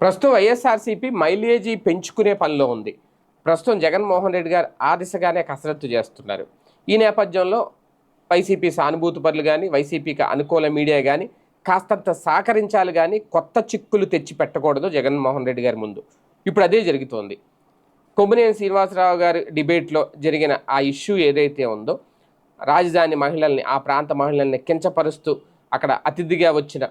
ప్రస్తుతం వైఎస్ఆర్సీపీ మైలేజీ పెంచుకునే పనిలో ఉంది. ప్రస్తుతం జగన్మోహన్ రెడ్డి గారు ఆ దిశగానే కసరత్తు చేస్తున్నారు. ఈ నేపథ్యంలో వైసీపీ సానుభూతి పనులు కానీ వైసీపీకి అనుకూల మీడియా కానీ కాస్తంత సహకరించాలి కానీ కొత్త చిక్కులు తెచ్చి పెట్టకూడదు జగన్మోహన్ రెడ్డి గారి ముందు. ఇప్పుడు అదే జరుగుతోంది. కొమ్మినేని శ్రీనివాసరావు గారి డిబేట్లో జరిగిన ఆ ఇష్యూ ఏదైతే ఉందో రాజధాని మహిళల్ని ఆ ప్రాంత మహిళల్ని కించపరుస్తూ అక్కడ అతిథిగా వచ్చిన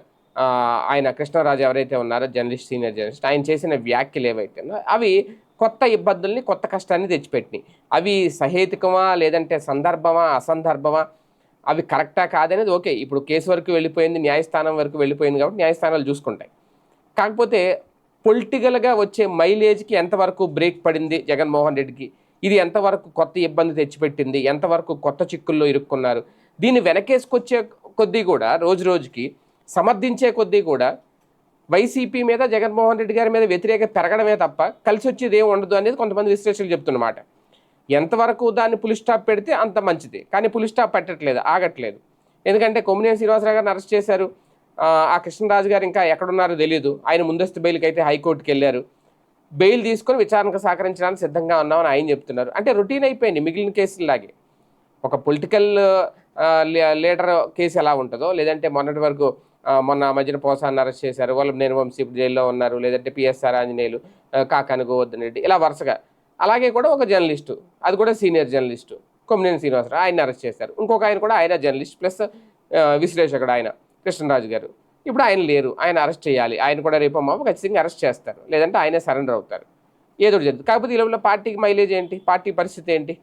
ఆయన కృష్ణరాజు ఎవరైతే ఉన్నారో జర్నలిస్ట్ సీనియర్ జర్నలిస్ట్ ఆయన చేసిన వ్యాఖ్యలు ఏవైతే అవి కొత్త ఇబ్బందుల్ని కొత్త కష్టాన్ని తెచ్చిపెట్టినాయి. అవి సహేతుకమా లేదంటే సందర్భమా అసందర్భమా? అవి కరెక్టా కాదనేది ఓకే. ఇప్పుడు కేసు వరకు వెళ్ళిపోయింది న్యాయస్థానం వరకు వెళ్ళిపోయింది కాబట్టి న్యాయస్థానాలు చూసుకుంటాయి. కాకపోతే పొలిటికల్గా వచ్చే మైలేజ్కి ఎంతవరకు బ్రేక్ పడింది జగన్మోహన్ రెడ్డికి? ఇది ఎంతవరకు కొత్త ఇబ్బంది తెచ్చిపెట్టింది? ఎంతవరకు కొత్త చిక్కుల్లో ఇరుక్కున్నారు? దీన్ని వెనకేసుకొచ్చే కొద్దీ కూడా రోజు రోజుకి సమర్థించే కొద్దీ కూడా వైసీపీ మీద జగన్మోహన్ రెడ్డి గారి మీద వ్యతిరేక పెరగడమే తప్ప కలిసి వచ్చేది ఏమి ఉండదు అనేది కొంతమంది విశ్లేషకులు చెప్తున్నమాట. ఎంతవరకు దాన్ని పులి స్టాప్ పెడితే అంత మంచిది. కానీ పులి స్టాప్ పెట్టట్లేదు ఆగట్లేదు. ఎందుకంటే కొమ్మినేని శ్రీనివాసరావు గారిని అరెస్ట్ చేశారు. ఆ, కృష్ణరాజు గారు ఇంకా ఎక్కడున్నారో తెలియదు ఆయన ముందస్తు బెయిల్కి అయితే హైకోర్టుకి వెళ్ళారు. బెయిల్ తీసుకొని విచారణకు సహకరించడానికి సిద్ధంగా ఉన్నామని ఆయన చెప్తున్నారు. అంటే రొటీన్ అయిపోయింది మిగిలిన కేసుల్లాగే. ఒక పొలిటికల్ లీడర్ కేసు ఎలా ఉంటుందో లేదంటే మొన్నటి వరకు మొన్న మధ్యన పోసాన్ని అరెస్ట్ చేశారు. వాళ్ళు నేను వంశీ జైల్లో ఉన్నారు. లేదంటే పిఎస్ఆర్ ఆంజనేయులు కాకాని గోవర్ధన్ రెడ్డి ఇలా వరుసగా. అలాగే కూడా ఒక జర్నలిస్టు అది కూడా సీనియర్ జర్నలిస్టు కొమ్మినేని శ్రీనివాసరావు ఆయన అరెస్ట్ చేశారు. ఇంకొక ఆయన కూడా ఆయన జర్నలిస్ట్ ప్లస్ విశ్లేషకుడు ఆయన కృష్ణరాజు గారు. ఇప్పుడు ఆయన లేరు. ఆయన అరెస్ట్ చేయాలి. ఆయన కూడా రేపు మామ ఖచ్చితంగా అరెస్ట్ చేస్తారు. లేదంటే ఆయనే సరెండర్ అవుతారు. ఏదో జరుగుతుంది. కాకపోతే ఈ లోపల పార్టీకి మైలేజ్ ఏంటి? పార్టీ పరిస్థితి ఏంటి?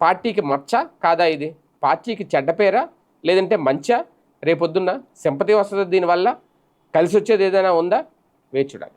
పార్టీకి మచ్చ కాదా ఇది? పార్టీకి చెడ్డ పేరా? లేదంటే మంచా? రేపొద్దున్న సింపతి వస్తుంది దీనివల్ల. కలిసి వచ్చేది ఏదైనా ఉందా? వేచి చూడాలి.